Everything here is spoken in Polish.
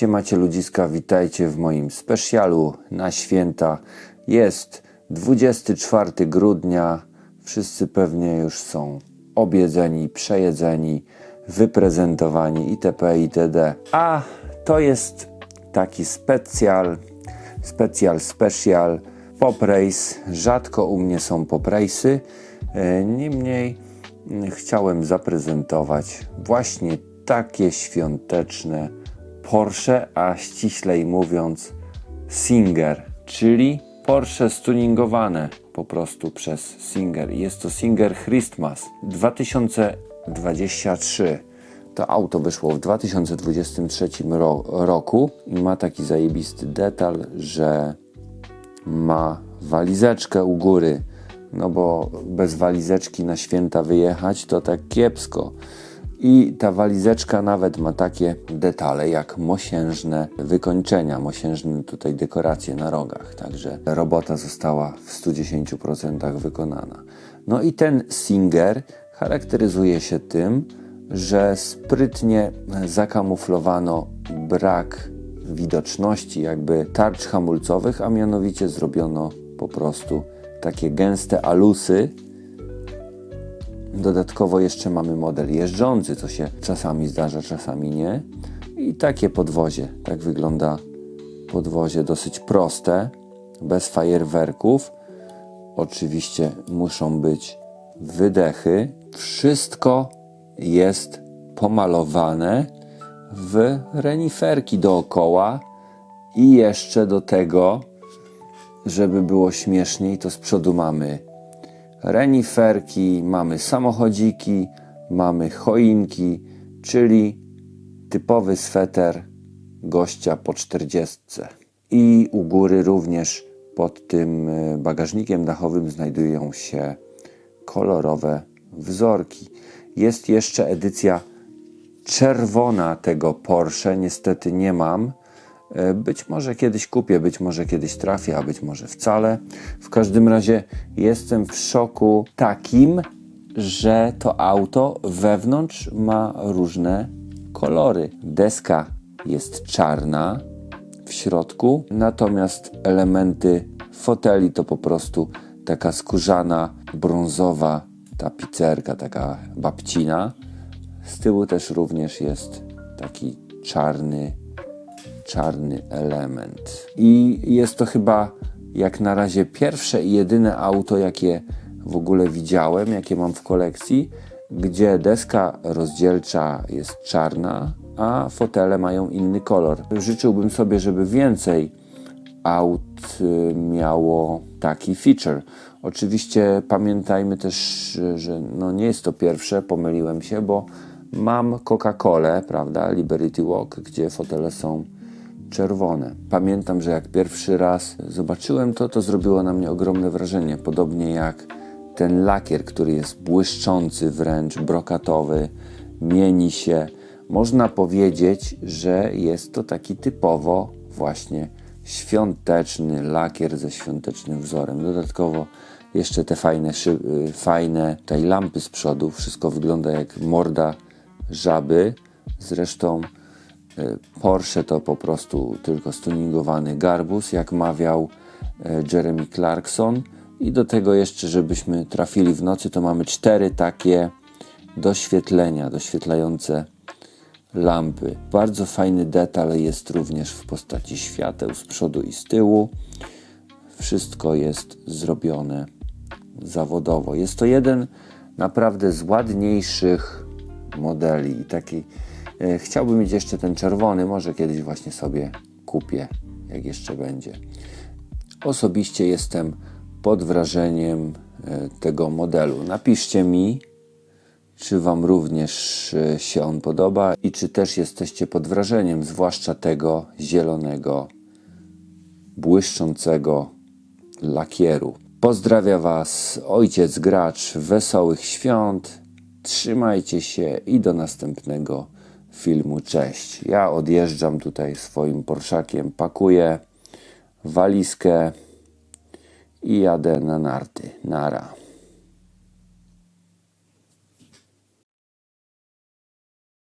Siemacie ludziska, witajcie w moim specjalu na święta. Jest 24 grudnia, wszyscy pewnie już są objedzeni, przejedzeni, wyprezentowani itp. itd. A to jest taki specjal, specjal, special, poprejs. Rzadko u mnie są poprejsy, e, niemniej mm, chciałem zaprezentować właśnie takie świąteczne Porsche, a ściślej mówiąc Singer, czyli Porsche stuningowane po prostu przez Singer. Jest to Singer Christmas 2023. To auto wyszło w 2023 ro- roku i ma taki zajebisty detal, że ma walizeczkę u góry. No bo bez walizeczki na święta wyjechać to tak kiepsko. I ta walizeczka nawet ma takie detale jak mosiężne wykończenia, mosiężne tutaj dekoracje na rogach. Także robota została w 110% wykonana. No i ten Singer charakteryzuje się tym, że sprytnie zakamuflowano brak widoczności jakby tarcz hamulcowych, a mianowicie zrobiono po prostu takie gęste alusy. Dodatkowo jeszcze mamy model jeżdżący, co się czasami zdarza, czasami nie. I takie podwozie. Tak wygląda podwozie dosyć proste, bez fajerwerków. Oczywiście muszą być wydechy. Wszystko jest pomalowane w reniferki dookoła i jeszcze do tego, żeby było śmieszniej, to z przodu mamy reniferki, mamy samochodziki, mamy choinki, czyli typowy sweter gościa po czterdziestce. I u góry również pod tym y, bagażnikiem dachowym znajdują się kolorowe wzorki. Jest jeszcze edycja czerwona tego Porsche. Niestety nie mam. E, Być może kiedyś kupię, być może kiedyś trafię, a być może wcale. W każdym razie jestem w szoku takim, że to auto wewnątrz ma różne kolory. Deska jest czarna w środku, natomiast elementy foteli to po prostu taka skórzana, brązowa tapicerka, taka babcina. Z tyłu też również jest taki czarny, czarny element. I jest to chyba jak na razie pierwsze i jedyne auto, jakie w ogóle widziałem, jakie mam w kolekcji, gdzie deska rozdzielcza jest czarna, a fotele mają inny kolor. Życzyłbym sobie, żeby więcej aut y, miało taki feature. Oczywiście pamiętajmy też, że no nie jest to pierwsze, pomyliłem się, bo mam Coca-Colę, prawda, Liberty Walk, gdzie fotele są czerwone. Pamiętam, że jak pierwszy raz zobaczyłem to, to zrobiło na mnie ogromne wrażenie, podobnie jak ten lakier, który jest błyszczący, wręcz brokatowy, mieni się. Można powiedzieć, że jest to taki typowo właśnie świąteczny lakier ze świątecznym wzorem. Dodatkowo jeszcze te fajne, szy- y, fajne tej lampy z przodu. Wszystko wygląda jak morda żaby. Zresztą Porsche to po prostu tylko stuningowany garbus, jak mawiał y, Jeremy Clarkson. I do tego jeszcze, żebyśmy trafili w nocy, to mamy cztery takie doświetlenia, doświetlające lampy. Bardzo fajny detal jest również w postaci świateł z przodu i z tyłu. Wszystko jest zrobione zawodowo. Jest to jeden naprawdę z ładniejszych modeli i taki e, chciałbym mieć jeszcze ten czerwony, może kiedyś właśnie sobie kupię, jak jeszcze będzie. Osobiście jestem pod wrażeniem e, tego modelu. Napiszcie mi, czy Wam również e, się on podoba i czy też jesteście pod wrażeniem, zwłaszcza tego zielonego, błyszczącego lakieru. Pozdrawia Was ojciec gracz, wesołych świąt, trzymajcie się i do następnego filmu. Cześć. Ja odjeżdżam tutaj swoim Porszakiem, pakuję walizkę i jadę na narty. Nara.